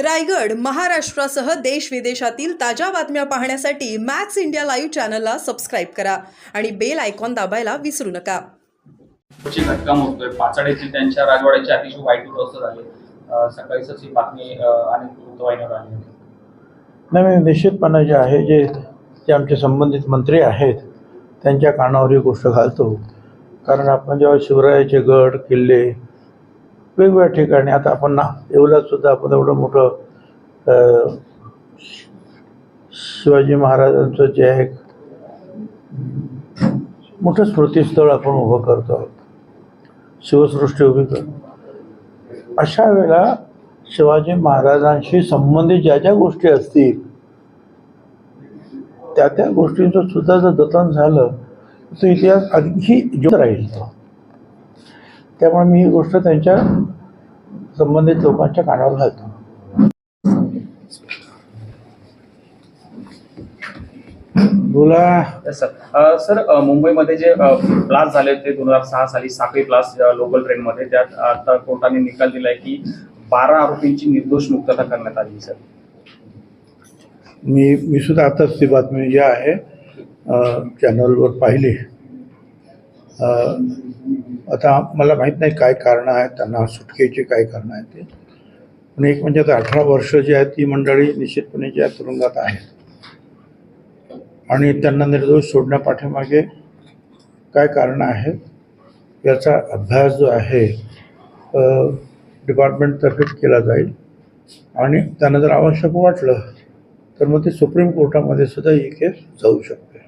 रायगड महाराष्ट्रासह देश विदेशातील ताज्या बातम्या पाहण्यासाठी मॅक्स इंडिया लाईव्ह चॅनलला सबस्क्राईब करा आणि बेल आयकॉन दाबायला विसरू नका. घटका मोडतोय त्यांच्या राजवाड्याची अतिशय वाईट अवस्था झाली. अं, सकाळीच ही बातमी अनेक वृत्तवाहिन्यावर आली नाही निश्चितपणे जे आहे जे जे आमचे संबंधित मंत्री आहेत त्यांच्या कानावर ही गोष्ट घालतो. कारण आपण जेव्हा शिवरायाचे गड किल्ले वेगवेगळ्या ठिकाणी. आता आपण ना येवल्यात सुद्धा आपण एवढं मोठं शिवाजी महाराजांचं जे आहे मोठं स्मृतीस्थळ आपण उभं करतो आहोत. शिवसृष्टी उभी करतो अशा वेळेला शिवाजी महाराजांशी संबंधित ज्या ज्या गोष्टी असतील त्या त्या गोष्टींचं सुद्धा जर जतन झालं तर इतिहास आणखी जिवंत राहील. तो त्यामुळे मी ही गोष्ट त्यांच्या संबंधित लोकांच्या कानावर घालतो. बोला. सर अं, मुंबईमध्ये जे ब्लास्ट झाले होते दोन हजार सहा साली साखळी ब्लास्ट लोकल ट्रेनमध्ये त्यात आता कोर्टाने निकाल दिलाय की बारा आरोपींची निर्दोष मुक्तता करण्यात आली सर. मी मी सुद्धा आताच ती बातमी जी आहे चॅनलवर पाहिली. आता मला माहीत नाही काय कारणं आहेत त्यांना सुटकेची काय कारणं आहेत ते. पण एक म्हणजे आता अठरा वर्ष जी आहेत ती मंडळी निश्चितपणे ज्या तुरुंगात आहेत. आणि त्यांना निर्दोष सोडण्यापाठीमागे काय कारणं आहेत याचा अभ्यास जो आहे डिपार्टमेंटतर्फे केला जाईल. आणि त्यांना जर आवश्यक वाटलं तर मग ते सुप्रीम कोर्टामध्ये सुद्धा ही केस जाऊ शकते.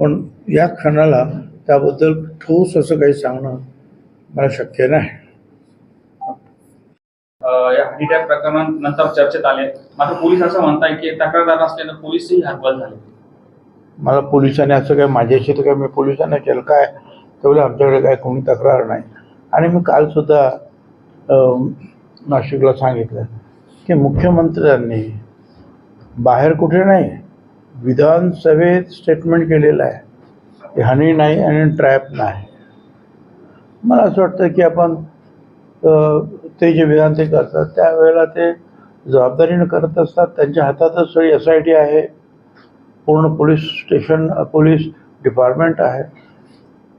पण या क्षणाला त्याबद्दल ठोस असं काही सांगणं मला शक्य नाही. या प्रकरणानंतर चर्चेत आले. मात्र पोलीस असं म्हणताय की तक्रारदार असल्यानं पोलीसही हरकत झाले. मला पोलिसांनी असं काय माझ्याशी तर काय मी पोलिसांना केलं काय? तेवढं आमच्याकडे काय कोणी तक्रार नाही. आणि मी कालसुद्धा नाशिकला सांगितलं की मुख्यमंत्र्यांनी बाहेर कुठे नाही विधानसभेत स्टेटमेंट केलेलं आहे. हानी नाही आणि ट्रॅप नाही. मला असं वाटतं की आपण ते जे विधान ते करतात त्यावेळेला ते जबाबदारीनं करत असतात. त्यांच्या हातातच सगळी एस आय टी आहे. पूर्ण पोलीस स्टेशन पोलीस डिपार्टमेंट आहे.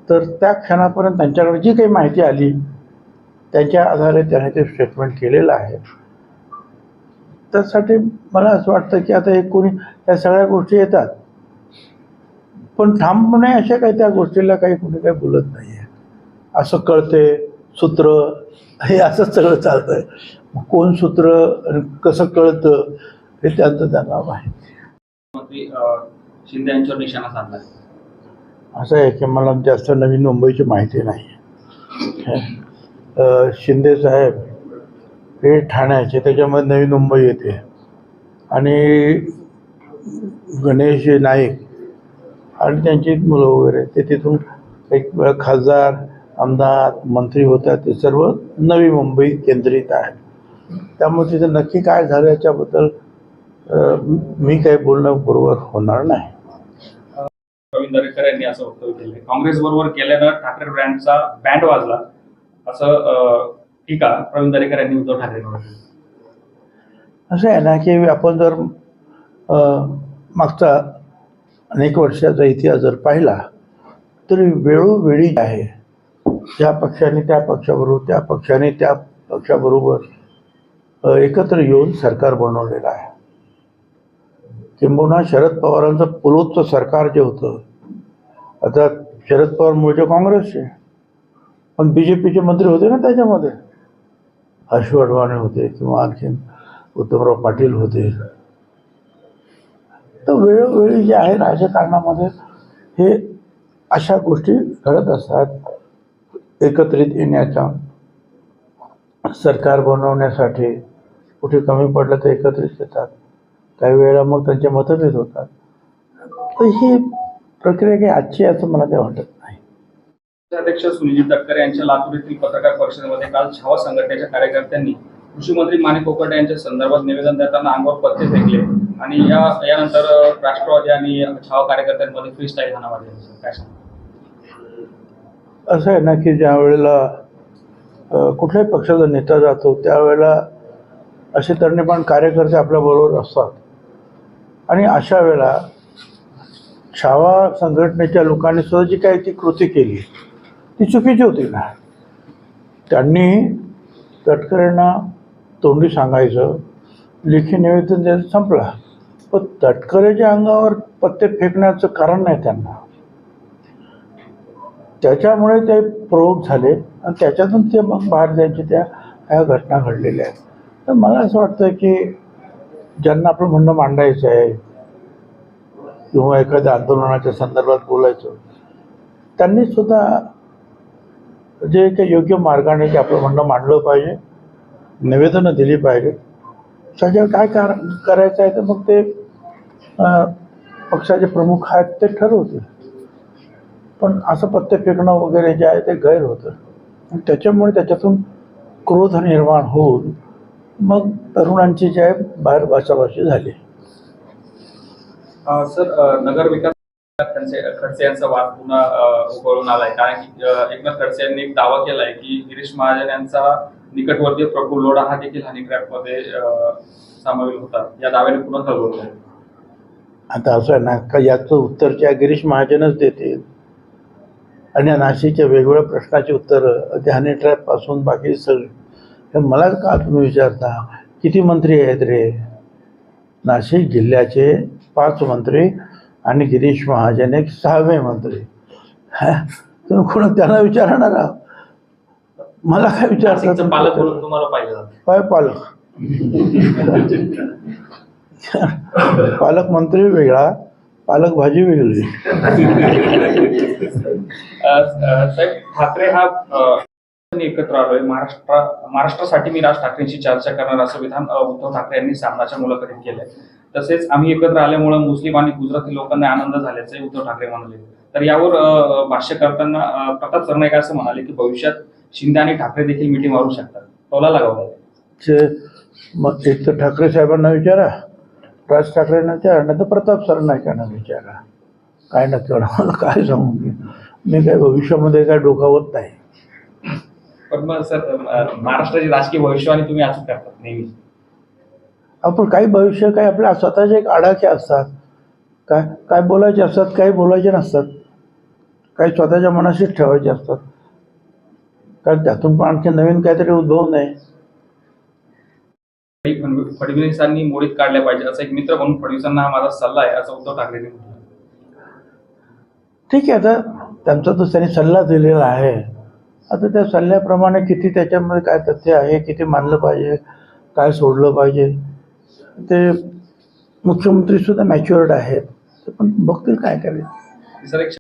तर त्या क्षणापर्यंत त्यांच्याकडे जी काही माहिती आली त्याच्या आधारे त्याने ते स्टेटमेंट केलेलं आहे. त्यासाठी मला असं वाटतं की आता हे कोणी या सगळ्या गोष्टी येतात. पण ठामपणे अशा काही त्या गोष्टीला काही कोणी काही बोलत नाही आहे असं कळते सूत्र हे असंच सगळं चालतं आहे कोण सूत्र कसं कळतं हे त्यांचं त्यांना माहिती मंत्री अं, शिंदे यांच्यावर निशाणा साधलाय असं आहे की मला जास्त नवीन मुंबईची माहिती नाही. शिंदे साहेब हे ठाण्याचे त्याच्यामध्ये नवी मुंबई येते. आणि गणेश नाईक आणि त्यांची मुलं वगैरे. ते तिथून एक वेळ खासदार आमदार मंत्री होतात ते सर्व नवी मुंबई केंद्रित आहे त्यामुळे तिथं नक्की काय झालं याच्याबद्दल मी काही बोलणं बरोबर होणार नाही. प्रवीण दरेकर यांनी असं वक्तव्य केलंय. काँग्रेस बरोबर केल्यानं ठाकरे ब्रँडचा बँड वाजला. असं टीका प्रवीण दरेकर यांनी उद्धव केली. असं आहे ना की आपण जर मागचा अनेक वर्षाचा इतिहास जर पाहिला तर वेळोवेळी आहे त्या पक्षाने त्या पक्षाबरोबर त्या पक्षाने त्या पक्षाबरोबर एकत्र येऊन सरकार बनवलेलं आहे. किंबहुना शरद पवारांचं पुलोत्तर सरकार जे होतं आता शरद पवार मूळचे काँग्रेसचे पण बी जे पीचे मंत्री होते ना त्याच्यामध्ये. हर्ष अडवाणी होते किंवा आणखीन उत्तमराव पाटील होते. तर वेळोवेळी जे आहे राजकारणामध्ये हे अशा गोष्टी घडत असतात. एकत्रित येण्याच्या सरकार बनवण्यासाठी कुठे कमी पडलं तर एकत्रित येतात. काही वेळेला मग त्यांचे मतभेद होतात. तर ही प्रक्रिया काही आजची असं मला काही वाटत नाही. अध्यक्ष सुनील तटकर यांच्या लातूर येथील पत्रकार परिषदेमध्ये काल छावा संघटनेच्या कार्यकर्त्यांनी कृषी मंत्री माणिक कोकटे यांच्या संदर्भात निवेदन देताना अंगावर पत्ते फेकले. आणि या यानंतर राष्ट्रवादी आणि छावा कार्यकर्त्यांमध्ये फ्री स्टाईल काय असं आहे ना की ज्या वेळेला कुठल्याही पक्षाचा नेता जातो त्यावेळेला असे तरणीपण कार्यकर्ते आपल्याबरोबर असतात. आणि अशा वेळेला छावा संघटनेच्या लोकांनी सुद्धा जी काही ती कृती केली ती चुकीची होती ना. त्यांनी तटकरेंना तोंडी सांगायचं लेखी निवेदन द्यायचं संपला. पण तटकरेच्या अंगावर पत्ते फेकण्याचं कारण नाही त्यांना. त्याच्यामुळे ते प्रोग झाले आणि त्याच्यातून ते मग बाहेर जायचे त्या ह्या घटना घडलेल्या आहेत. तर मला असं वाटतं की ज्यांना आपलं म्हणणं मांडायचं आहे किंवा एखाद्या आंदोलनाच्या संदर्भात बोलायचं त्यांनी सुद्धा जे काही योग्य मार्गाने ते आपलं म्हणणं मांडलं पाहिजे निवेदनं दिली पाहिजेत. त्याच्यावर काय कार करायचं आहे तर मग ते पक्षाचे प्रमुख आहेत ते ठरवतील. पण असं पत्ते फेकणं वगैरे जे आहे ते गैर होतं. त्याच्यामुळे त्याच्यातून क्रोध निर्माण होऊन मग तरुणांची जे आहे बाहेर भाषाभाषी झाली. सर नगर विकास खडसे खडसे यांचा वाद पुन्हा अ, आलाय. कारण की एकनाथ खडसे यांनी एक दावा केलाय की गिरीश महाजन यांचा निकटवर्तीय प्रफुल्ल लोढा हा देखील हनी मध्ये सामावेल होता. या दाव्याने पुन्हा खळबळलं आता असं आहे ना का याचं उत्तर त्या गिरीश महाजनच देतील. आणि या नाशिकच्या वेगवेगळ्या प्रश्नाची उत्तरं त्या हनी ट्रॅपपासून बाकी सगळे. मला का तुम्ही विचारता? किती मंत्री आहेत रे? नाशिक जिल्ह्याचे पाच मंत्री आणि गिरीश महाजन एक सहावे मंत्री. हा? तुम्ही कोण त्यांना विचारणार आहात? मला काय नाशिकचं पालक जातं काय पालक? पालकमंत्री वेगळा पालक भाजी वेगळी. साहेब ठाकरे हा एकत्र आलोय. महाराष्ट्र महाराष्ट्रासाठी मी राज ठाकरेंशी चर्चा करणार असं विधान उद्धव ठाकरे यांनी सामनाच्या मुलाखतीत केलंय. तसेच आम्ही एकत्र आल्यामुळे मुस्लिम आणि गुजराती लोकांना आनंद झाल्याचे उद्धव ठाकरे म्हणाले. तर यावर भाष्य करताना प्रताप सरनाईक असं म्हणाले की भविष्यात शिंदे आणि ठाकरे देखील मिठी मारू शकतात. टोला लगावला चे मग एक तर ठाकरे साहेबांना विचारा. राज ठाकरेंना विचारा नाही तर प्रताप सरनाईकांना विचारा काय नक्की मला काय सांगू मी? मी काय भविष्यामध्ये काय डोकावत नाही. पण मग सर महाराष्ट्राची राजकीय भविष्यवाणी तुम्ही करतात नेहमी. आपण काही भविष्य काही आपल्या स्वतःचे एक आडाखे असतात. काय काय बोलायचे असतात काही बोलायचे नसतात. काही स्वतःच्या मनाशीच ठेवायचे असतात. कारण त्यातून पण आणखी नवीन काहीतरी उद्भव नाही. फडणवीसांनी मोडीत काढल्या पाहिजे असा एक मित्र म्हणून फडणवीसांना हा माझा सल्ला आहे असं उद्धव ठाकरेंनी म्हटलं. ठीक आहे आता त्यांचा तो त्यांनी सल्ला दिलेला आहे. आता त्या सल्ल्याप्रमाणे किती त्याच्यामध्ये काय तथ्य आहे किती मानलं पाहिजे काय सोडलं पाहिजे ते मुख्यमंत्रीसुद्धा मॅच्युअर्ड आहेत. ते पण बघतील काय करायचं. एक